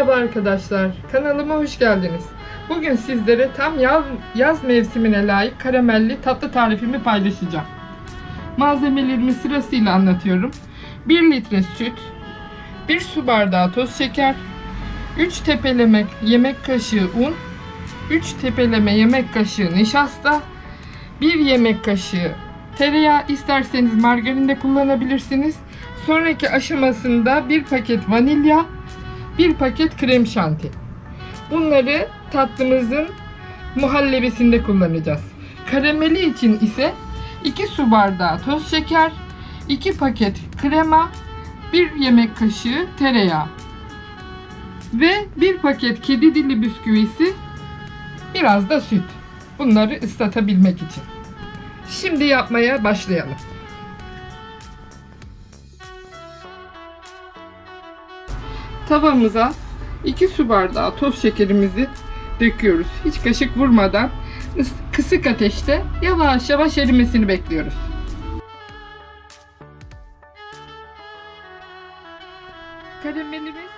Merhaba arkadaşlar, kanalıma hoş geldiniz. Bugün sizlere tam yaz, yaz mevsimine layık karamelli tatlı tarifimi paylaşacağım. Malzemelerimi sırasıyla anlatıyorum. 1 litre süt, 1 su bardağı toz şeker, 3 tepeleme yemek kaşığı un, 3 tepeleme yemek kaşığı nişasta, 1 yemek kaşığı tereyağı isterseniz margarin de kullanabilirsiniz. Sonraki aşamasında 1 paket vanilya, 1 paket krem şanti. Bunları tatlımızın muhallebisinde kullanacağız. Karameli için ise 2 su bardağı toz şeker, 2 paket krema, 1 yemek kaşığı tereyağı ve 1 paket kedi dili bisküvisi, biraz da süt. Bunları ıslatabilmek için. Şimdi yapmaya başlayalım. Tavamıza 2 su bardağı toz şekerimizi döküyoruz. Hiç kaşık vurmadan ıs- kısık ateşte yavaş yavaş erimesini bekliyoruz. Karamelimiz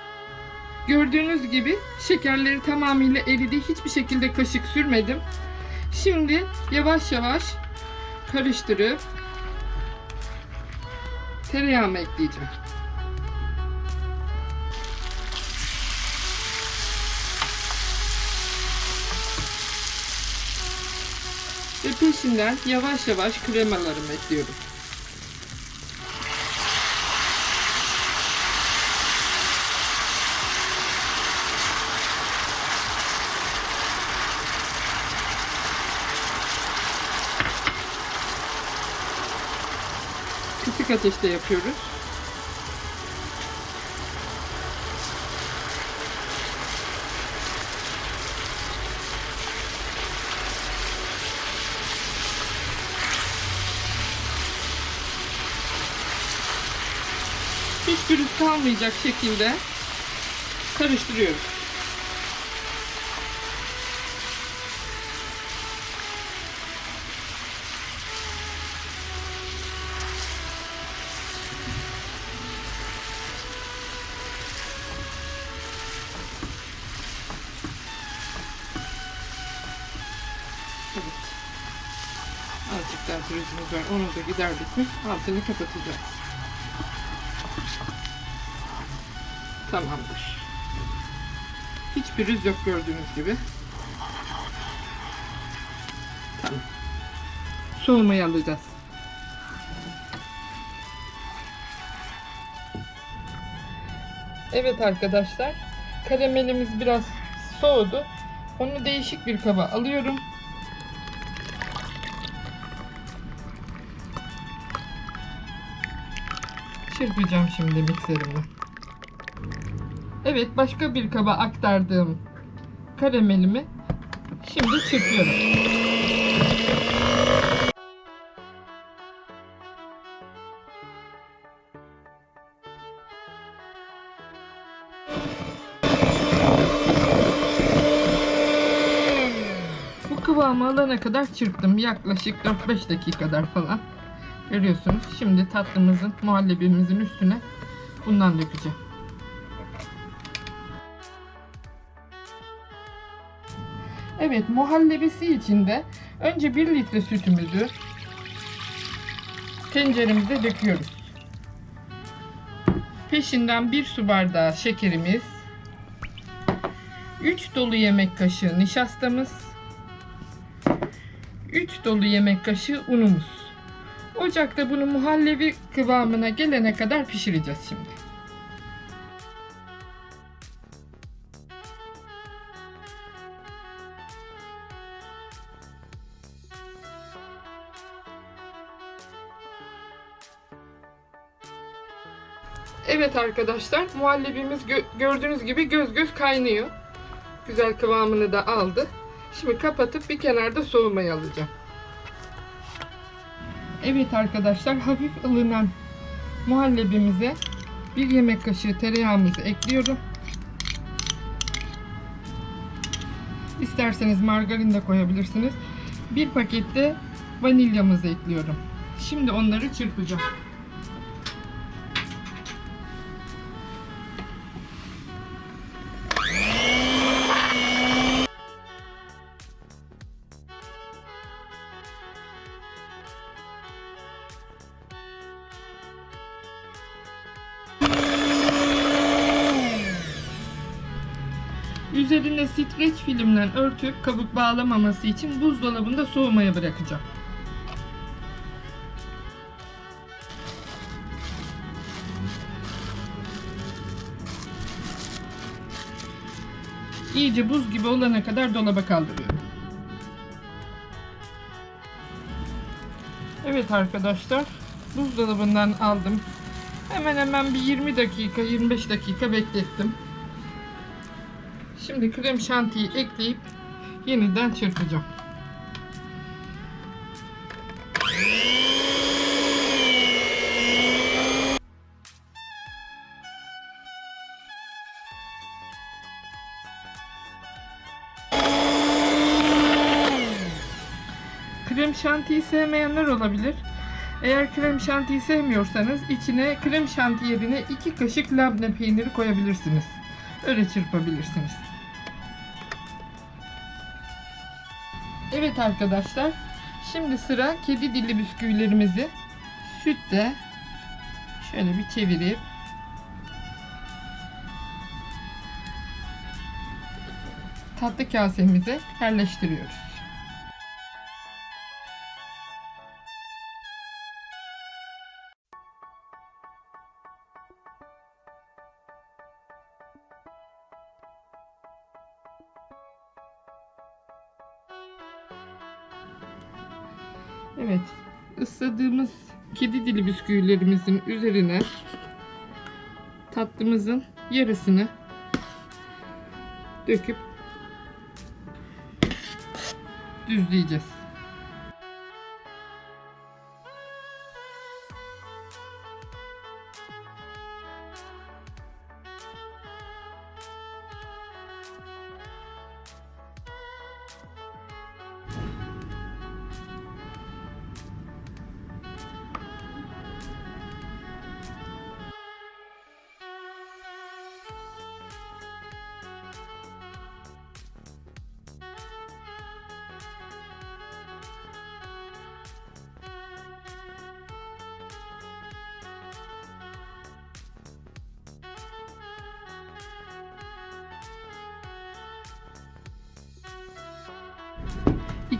gördüğünüz gibi şekerleri tamamıyla eridi. Hiçbir şekilde kaşık sürmedim. Şimdi yavaş yavaş karıştırıp tereyağımı ekleyeceğim. Ve peşinden yavaş yavaş kremalarımı ekliyorum. Kısık ateşte yapıyoruz. Hiç pürüz kalmayacak şekilde karıştırıyoruz. Evet. Azıcık daha pürüzümüz var. Onu da giderdik mi altını kapatacağız. Tamamdır. Hiç pürüz yok gördüğünüz gibi. Tamam. Soğumayı alacağız. Evet arkadaşlar. Karamelimiz biraz soğudu. Onu değişik bir kaba alıyorum. Çırpacağım şimdi mikserimle. Evet başka bir kaba aktardığım karamelimi şimdi çırpıyorum. Bu kıvamı alana kadar çırptım. Yaklaşık 4-5 dakikalar falan. Görüyorsunuz. Şimdi tatlımızın, muhallebimizin üstüne bundan dökeceğim. Evet, muhallebisi için de önce 1 litre sütümüzü tenceremize döküyoruz. Peşinden 1 su bardağı şekerimiz, 3 dolu yemek kaşığı nişastamız, 3 dolu yemek kaşığı unumuz. Ocakta bunu muhallebi kıvamına gelene kadar pişireceğiz şimdi. Evet arkadaşlar muhallebimiz gö- gördüğünüz gibi göz göz kaynıyor. Güzel kıvamını da aldı. Şimdi kapatıp bir kenarda soğumaya alacağım. Evet arkadaşlar hafif ılınan muhallebimize bir yemek kaşığı tereyağımızı ekliyorum. İsterseniz margarin de koyabilirsiniz. Bir pakette vanilyamızı ekliyorum. Şimdi onları çırpacağım. Üzerine streç filmle örtüp kabuk bağlamaması için buzdolabında soğumaya bırakacağım. İyice buz gibi olana kadar dolaba kaldırıyorum. Evet arkadaşlar, buzdolabından aldım. Hemen hemen bir 20 dakika, 25 dakika beklettim. Şimdi krem şantiyi ekleyip yeniden çırpacağım. Krem şantiyi sevmeyenler olabilir. Eğer krem şantiyi sevmiyorsanız içine krem şanti yerine 2 kaşık labne peyniri koyabilirsiniz. Öyle çırpabilirsiniz. Evet arkadaşlar. Şimdi sıra kedi dilli bisküvilerimizi sütle şöyle bir çevirip tatlı kasemize yerleştiriyoruz. Evet, ısladığımız kedi dili bisküvilerimizin üzerine tatlımızın yarısını döküp düzleyeceğiz.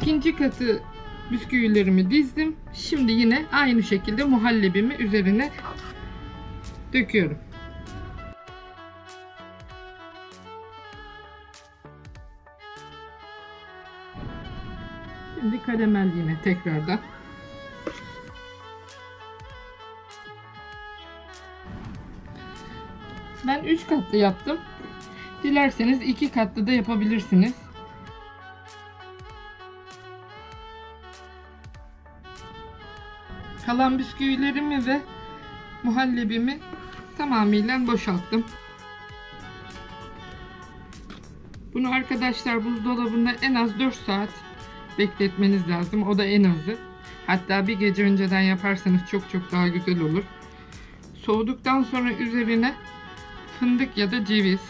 İkinci katı bisküvilerimi dizdim. Şimdi yine aynı şekilde muhallebimi üzerine döküyorum. Şimdi karamel yine tekrardan. Ben 3 katlı yaptım. Dilerseniz 2 katlı da yapabilirsiniz. Kalan bisküvilerimi ve muhallebimi tamamıyla boşalttım. Bunu arkadaşlar buzdolabında en az 4 saat bekletmeniz lazım. O da en azı. Hatta bir gece önceden yaparsanız çok çok daha güzel olur. Soğuduktan sonra üzerine fındık ya da ceviz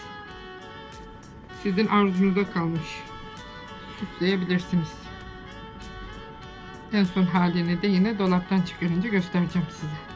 sizin arzunuza kalmış. Süsleyebilirsiniz. En son halini de yine dolaptan çıkarınca göstereceğim size.